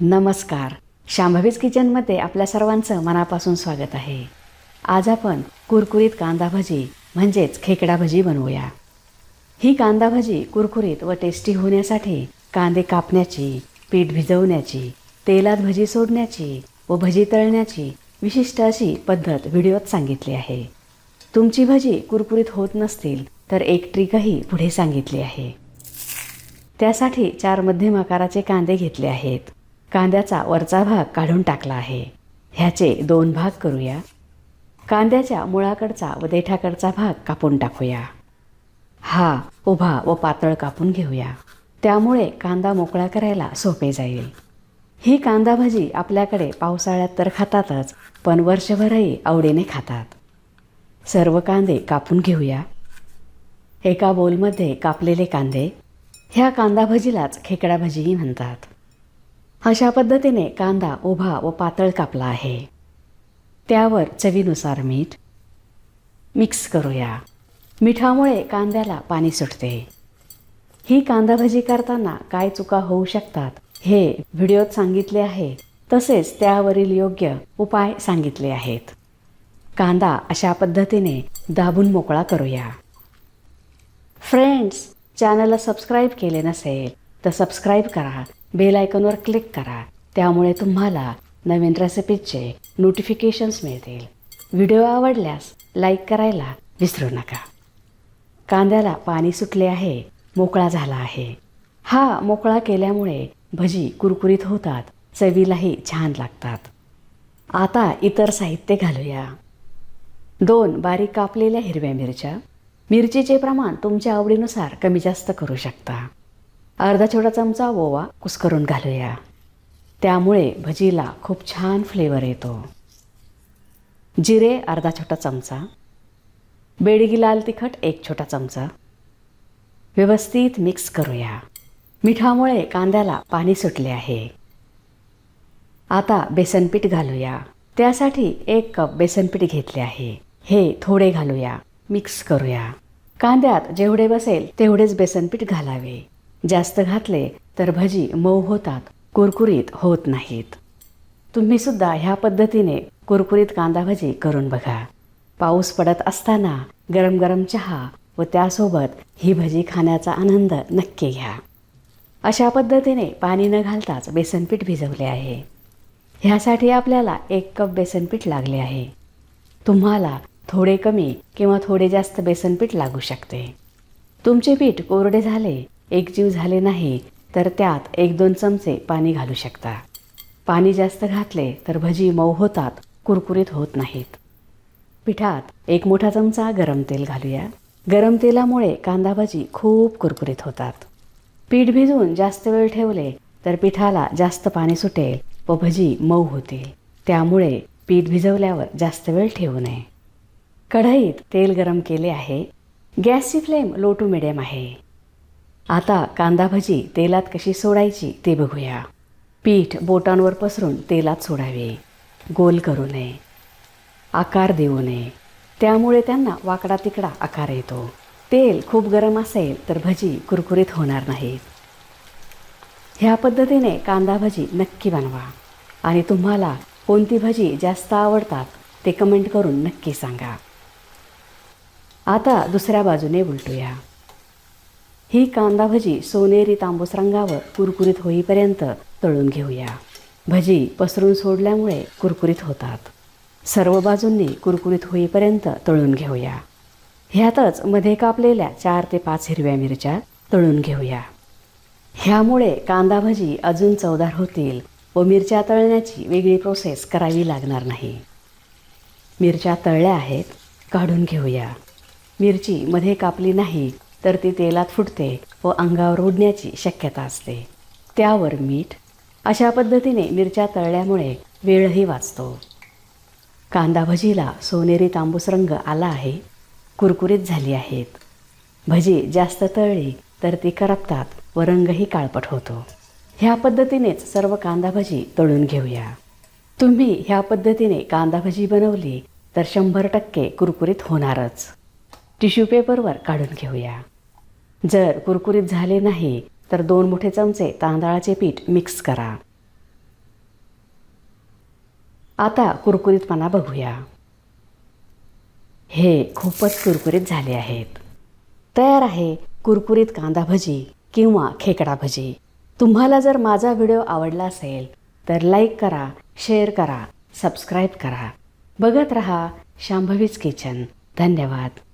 नमस्कार. शांभवीज किचनमध्ये आपल्या सर्वांचं मनापासून स्वागत आहे. आज आपण कुरकुरीत कांदा भजी म्हणजेच खेकडा भजी बनवूया. ही कांदा भजी कुरकुरीत व टेस्टी होण्यासाठी कांदे कापण्याची पीठ भिजवण्याची तेलात भजी सोडण्याची व भजी तळण्याची विशिष्ट अशी पद्धत व्हिडिओत सांगितली आहे. तुमची भजी कुरकुरीत होत नसतील तर एक ट्रिकही पुढे सांगितली आहे. त्यासाठी चार मध्यम आकाराचे कांदे घेतले आहेत. कांद्याचा वरचा भाग काढून टाकला आहे. ह्याचे दोन भाग करूया. कांद्याच्या मुळाकडचा व देठाकडचा भाग कापून टाकूया. हा उभा व पातळ कापून घेऊया. त्यामुळे कांदा मोकळा करायला सोपे जाईल. ही कांदा भाजी आपल्याकडे पावसाळ्यात तर खातातच पण वर्षभरही आवडीने खातात. सर्व कांदे कापून घेऊया. एका बोलमध्ये कापलेले कांदे. ह्या कांदा भजीलाच खेकडा भजीही म्हणतात. अशा पद्धतीने कांदा उभा व पातळ कापला आहे. त्यावर चवीनुसार मीठ मिक्स करूया. मिठामुळे कांद्याला पाणी सुटते. ही कांदा भजी करताना काय चुका होऊ शकतात हे व्हिडिओत सांगितले आहे. तसेच त्यावरील योग्य उपाय सांगितले आहेत. कांदा अशा पद्धतीने दाबून मोकळा करूया. फ्रेंड्स चॅनलला सबस्क्राईब केले नसेल तर सबस्क्राईब करा. बेल आयकॉनवर क्लिक करा. त्यामुळे तुम्हाला नवीन रेसिपीजचे नोटिफिकेशन्स मिळतील. व्हिडिओ आवडल्यास लाईक करायला विसरू नका. कांद्याला पाणी सुटले आहे मोकळा झाला आहे. हा मोकळा केल्यामुळे भजी कुरकुरीत होतात चवीलाही छान लागतात. आता इतर साहित्य घालूया. दोन बारीक कापलेल्या हिरव्या मिरच्या. मिरचीचे प्रमाण तुमच्या आवडीनुसार कमी जास्त करू शकता. अर्धा छोटा चमचा ओवा कुस्करून घालूया. त्यामुळे भजीला खूप छान फ्लेवर येतो. जिरे अर्धा छोटा चमचा. बेडगी लाल तिखट एक छोटा चमचा. व्यवस्थित मिक्स करूया. मिठामुळे कांद्याला पाणी सुटले आहे. आता बेसनपीठ घालूया. त्यासाठी एक कप बेसनपीठ घेतले आहे. हे थोडे घालूया. मिक्स करूया. कांद्यात जेवढे बसेल तेवढेच बेसनपीठ घालावे. जास्त घातले तर भजी मऊ होतात कुरकुरीत होत नाहीत. तुम्ही सुद्धा ह्या पद्धतीने कुरकुरीत कांदा भजी करून बघा. पाऊस पडत असताना गरम गरम चहा व त्यासोबत ही भजी खाण्याचा आनंद नक्की घ्या. अशा पद्धतीने पाणी न घालताच बेसनपीठ भिजवले आहे. ह्यासाठी आपल्याला एक कप बेसनपीठ लागले आहे. तुम्हाला थोडे कमी किंवा थोडे जास्त बेसनपीठ लागू शकते. तुमचे पीठ कोरडे झाले एकजीव झाले नाही तर त्यात एक दोन चमचे पाणी घालू शकता. पाणी जास्त घातले तर भजी मऊ होतात कुरकुरीत होत नाहीत. पिठात एक मोठा चमचा गरम तेल घालूया. गरम तेलामुळे कांदा भजी खूप कुरकुरीत होतात. पीठ भिजवून जास्त वेळ ठेवले तर पिठाला जास्त पाणी सुटेल व भजी मऊ होतील. त्यामुळे पीठ भिजवल्यावर जास्त वेळ ठेवू नये. कढईत तेल गरम केले आहे. गॅसची फ्लेम लो टू मिडियम आहे. आता कांदा भजी तेलात कशी सोडायची ते बघूया. पीठ बोटांवर पसरून तेलात सोडावे. गोल करू नये. आकार देऊ नये. त्यामुळे त्यांना वाकडा तिकडा आकार येतो. तेल खूप गरम असेल तर भजी कुरकुरीत होणार नाहीत. ह्या पद्धतीने कांदा भजी नक्की बनवा. आणि तुम्हाला कोणती भजी जास्त आवडतात ते कमेंट करून नक्की सांगा. आता दुसऱ्या बाजूने उलटूया. ही कांदा भजी सोनेरी तांबूस रंगावर कुरकुरीत होईपर्यंत तळून घेऊया. भजी पसरून सोडल्यामुळे कुरकुरीत होतात. सर्व बाजूंनी कुरकुरीत होईपर्यंत तळून घेऊया. ह्यातच मध्ये कापलेल्या चार ते पाच हिरव्या मिरच्या तळून घेऊया. ह्यामुळे कांदा भजी अजून चवदार होतील व मिरच्या तळण्याची वेगळी प्रोसेस करावी लागणार नाही. मिरच्या तळल्या आहेत काढून घेऊया. मिरची मध्ये कापली नाही तर ती तेलात फुटते व अंगावर उडण्याची शक्यता असते. त्यावर मीठ अशा पद्धतीने मिरच्या तळल्यामुळे वेळही वाचतो. कांदा भजीला सोनेरी तांबूस रंग आला आहे कुरकुरीत झाली आहेत. भजी जास्त तळली तर ती करपतात व रंगही काळपट होतो. ह्या पद्धतीनेच सर्व कांदा भजी तळून घेऊया. तुम्ही ह्या पद्धतीने कांदा भजी बनवली तर शंभर टक्के कुरकुरीत होणारच. टिश्यू पेपरवर काढून घेऊया. जर कुरकुरीत झाले नाही तर दोन मोठे चमचे तांदळाचे पीठ मिक्स करा. आता कुरकुरीतपणा बघूया. हे खूपच कुरकुरीत झाले आहेत. तयार आहे कुरकुरीत कांदा भजी किंवा खेकडा भजी. तुम्हाला जर माझा व्हिडिओ आवडला असेल तर लाईक करा शेअर करा सबस्क्राईब करा. बघत रहा शांभवीच किचन. धन्यवाद.